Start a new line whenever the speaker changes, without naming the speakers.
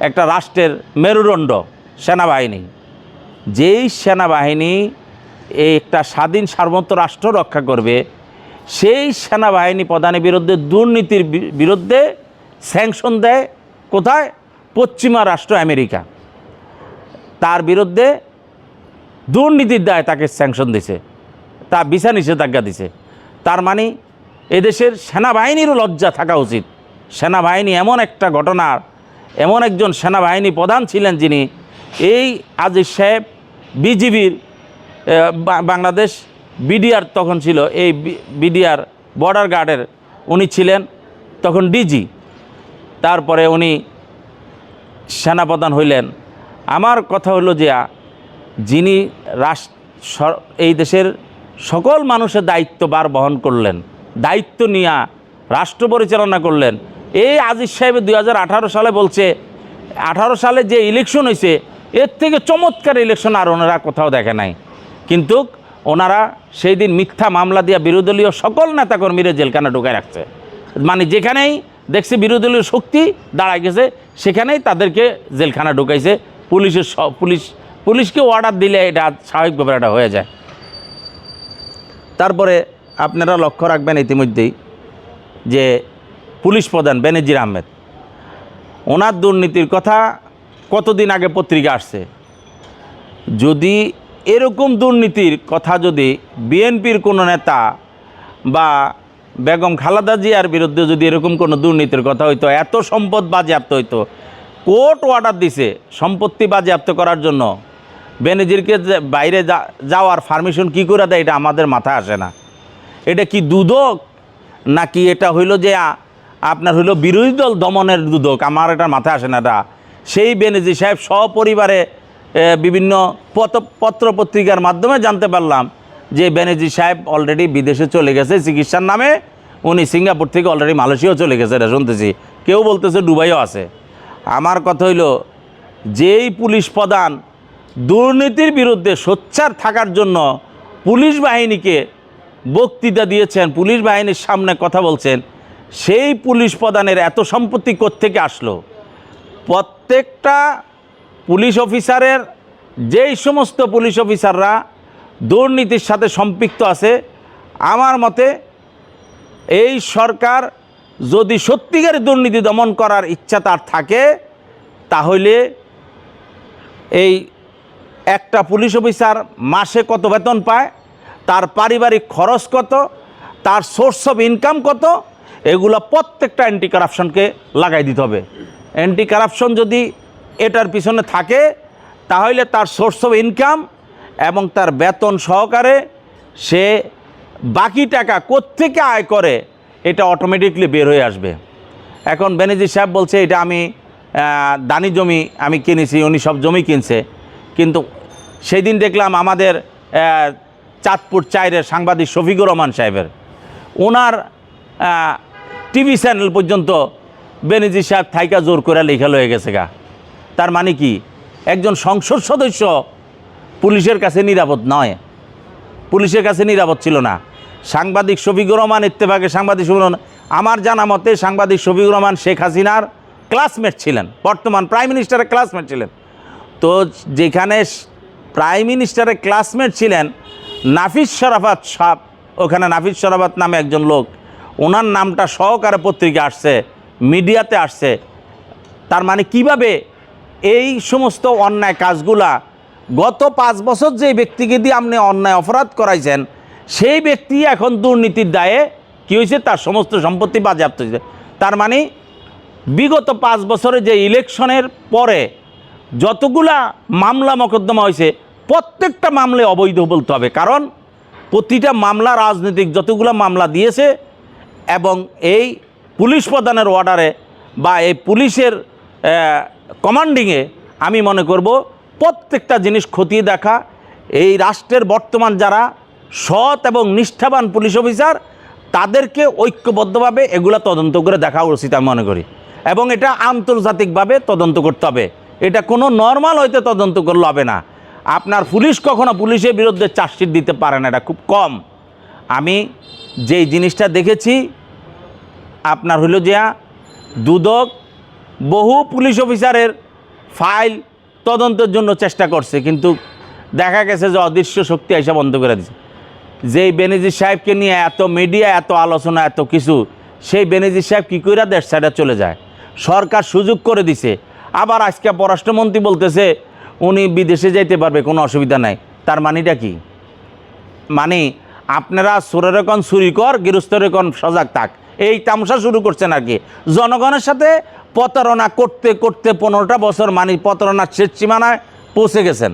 একটা রাষ্ট্রের মেরুদণ্ড, সেনাবাহিনী। যেই সেনাবাহিনী এই একটা স্বাধীন সার্বত্র রাষ্ট্র রক্ষা করবে, সেই সেনাবাহিনী প্রধানের বিরুদ্ধে দুর্নীতির বিরুদ্ধে স্যাংশন দেয় কোথায়? পশ্চিমা রাষ্ট্র আমেরিকা। তার বিরুদ্ধে দুর্নীতির দায় তাকে স্যাংশন দিছে। তা বিচার নিষেধাজ্ঞা দিছে। তার মানে এদেশের সেনাবাহিনীরও লজ্জা থাকা উচিত। সেনাবাহিনী এমন একটা ঘটনার এমন একজন সেনাবাহিনী প্রধান ছিলেন যিনি। এই আজিজ সাহেব বিজিবির বাংলাদেশ বিডিআর তখন ছিল, এই বিডিআর বর্ডার গার্ডের উনি ছিলেন, তখন ডিজি। তারপরে উনি সেনাপ্রধান হইলেন। আমার কথা হলো যে, যিনি রাষ্ট্র এই দেশের সকল মানুষের দায়িত্ববার বহন করলেন, দায়িত্ব নিয়ে রাষ্ট্র পরিচালনা করলেন এই আজিজ সাহেব দু হাজার আঠারো সালে বলছে, আঠারো সালে যে ইলেকশন হয়েছে এর থেকে চমৎকার ইলেকশন আর ওনারা কোথাও দেখে নাই। কিন্তু ওনারা সেই দিন মিথ্যা মামলা দিয়া বিরোধীয় সকল নেতাকর্মীরা জেলখানা ঢুকায় রাখছে। মানে যেখানেই দেখছে বিরোধী শক্তি দাঁড়ায় গেছে, সেখানেই তাদেরকে জেলখানা ঢুকাইছে। পুলিশের স- পুলিশ পুলিশকে অর্ডার দিলে এটা স্বাভাবিকভাবে এটা হয়ে যায়। তারপরে আপনারা লক্ষ্য রাখবেন ইতিমধ্যেই যে পুলিশ প্রধান বেনজির আহমেদ। ওনার দুর্নীতির কথা কতদিন আগে পত্রিকা আসছে? যদি এরকম দুর্নীতির কথা যদি বিএনপির কোনো নেতা বা বেগম খালেদা জিয়ার বিরুদ্ধে যদি এরকম কোনো দুর্নীতির কথা হইতো, এত সম্পদ বাজেয়াপ্ত হইতো, কোর্ট অর্ডার দিছে সম্পত্তি বাজেয়াপ্ত করার জন্য। বেনেজিরকে বাইরে যাওয়ার পারমিশন কী করে দেয় এটা আমাদের মাথায় আসে না। এটা কি দুদক? নাকি এটা হইল যে আপনার হইল বিরোধী দল দমনের দুদক, আমার এটা মাথায় আসে না এটা। সেই বেনজি সাহেব সপরিবারে বিভিন্ন পত পত্র পত্রিকার মাধ্যমে জানতে পারলাম যে বেনজি সাহেব অলরেডি বিদেশে চলে গেছে, চিকিৎসার নামে উনি সিঙ্গাপুর থেকে অলরেডি মালয়েশিয়াও চলে গেছে, এটা শুনতেছি। কেউ বলতেছে দুবাইও আছে। আমার কথা হইল, যেই পুলিশ প্রধান দুর্নীতির বিরুদ্ধে সোচ্চার থাকার জন্য পুলিশ বাহিনীকে বক্তৃতা দিয়েছেন, পুলিশ বাহিনীর সামনে কথা বলছেন সেই পুলিশ প্রধানের এত সম্পত্তি কোত্থেকে আসলো? প্রত্যেকটা পুলিশ অফিসারের, যেই সমস্ত পুলিশ অফিসাররা দুর্নীতির সাথে সম্পৃক্ত আছে, আমার মতে এই সরকার যদি সত্যিকার দুর্নীতি দমন করার ইচ্ছা তার থাকে, তাহলে এই একটা পুলিশ অফিসার মাসে কত বেতন পায়, তার পারিবারিক খরচ কত, তার সোর্স অফ ইনকাম কত এগুলো প্রত্যেকটা অ্যান্টি কারাপশনকে লাগাই দিতে হবে। অ্যান্টি কারাপশন যদি এটার পিছনে থাকে, তাহলে তার সোর্স অফ ইনকাম এবং তার বেতন সহকারে সে বাকি টাকা কোত্থেকে আয় করে, এটা অটোমেটিকলি বের হয়ে আসবে। এখন বেনেজি সাহেব বলছে, এটা আমি দানি জমি আমি কিনেছি, উনি সব জমি কিনছে। কিন্তু সেই দিন দেখলাম আমাদের চাঁদপুর চাইরের সাংবাদিক শফিকুর রহমান সাহেবের ওনার টিভি চ্যানেল পর্যন্ত বেনেজি সাহেব থাইকা জোর করে লেখা লয়ে গেছে গা। তার মানে কি? একজন সংসদ সদস্য পুলিশের কাছে নিরাপদ নয়। পুলিশের কাছে নিরাপদ ছিল না। সাংবাদিক শফিকুর রহমান ইত্তেফাকের সাংবাদিক শফিকুর রহমান, আমার জানা মতে সাংবাদিক শফিকুর রহমান শেখ হাসিনার ক্লাসমেট ছিলেন। বর্তমান প্রাইম মিনিস্টারের ক্লাসমেট ছিলেন। তো যেখানে প্রাইম মিনিস্টারের ক্লাসমেট ছিলেন, নাফিস শরাফাত সাহ, ওখানে নাফিস শরাফাত নামে একজন লোক ওনার নামটা সহকারে পত্রিকা আসছে, মিডিয়াতে আসছে। তার মানে কীভাবে এই সমস্ত অন্যায় কাজগুলা গত পাঁচ বছর যে ব্যক্তিকে দিয়ে আপনি অন্যায় অপরাধ করাইছেন, সেই ব্যক্তি এখন দুর্নীতির দায়ে কী হয়েছে তার সমস্ত সম্পত্তি বাজেয়াপ্ত হয়েছে তার মানে বিগত পাঁচ বছরে যে ইলেকশনের পরে যতগুলা মামলা মকদ্দমা হয়েছে প্রত্যেকটা মামলায় অবৈধ বলতে হবে। কারণ প্রতিটা মামলা রাজনৈতিক যতগুলো মামলা দিয়েছে এবং এই পুলিশ প্রধানের অর্ডারে বা এই পুলিশের কমান্ডিংয়ে আমি মনে করব প্রত্যেকটা জিনিস খতিয়ে দেখা। এই রাষ্ট্রের বর্তমান যারা সৎ এবং নিষ্ঠাবান পুলিশ অফিসার, তাদেরকে ঐক্যবদ্ধভাবে এগুলা তদন্ত করে দেখা উচিত আমি মনে করি। এবং এটা আন্তর্জাতিকভাবে তদন্ত করতে হবে। এটা কোনো নর্মাল হইতে তদন্ত করলে হবে না। আপনার পুলিশ কখনো পুলিশের বিরুদ্ধে চার্জশিট দিতে পারে না, এটা খুব কম। আমি যেই জিনিসটা দেখেছি, আপনার হইল যে দুদক বহু পুলিশ অফিসারের ফাইল তদন্তের জন্য চেষ্টা করছে, কিন্তু দেখা গেছে যে অদৃশ্য শক্তি এসে বন্ধ করে দিছে। যেই বেনিজির সাহেবকে নিয়ে এত মিডিয়া, এত আলোচনা, এত কিছু, সেই বেনিজির সাহেব কী করে দেশ সাইডে চলে যায়? সরকার সুযোগ করে দিছে। আবার আজকে পররাষ্ট্রমন্ত্রী বলতেছে, উনি বিদেশে যাইতে পারবে, কোনো অসুবিধা নাই। তার মানিটা কি? মানে আপনারা সুরের কন চুরি কর, গৃহস্থের কন সজাগ থাক। এই তামসা শুরু করছেন আর কি। জনগণের সাথে প্রতারণা করতে করতে পনেরোটা বছর মানে প্রতারণার শেষ সীমানায় পৌঁছে গেছেন।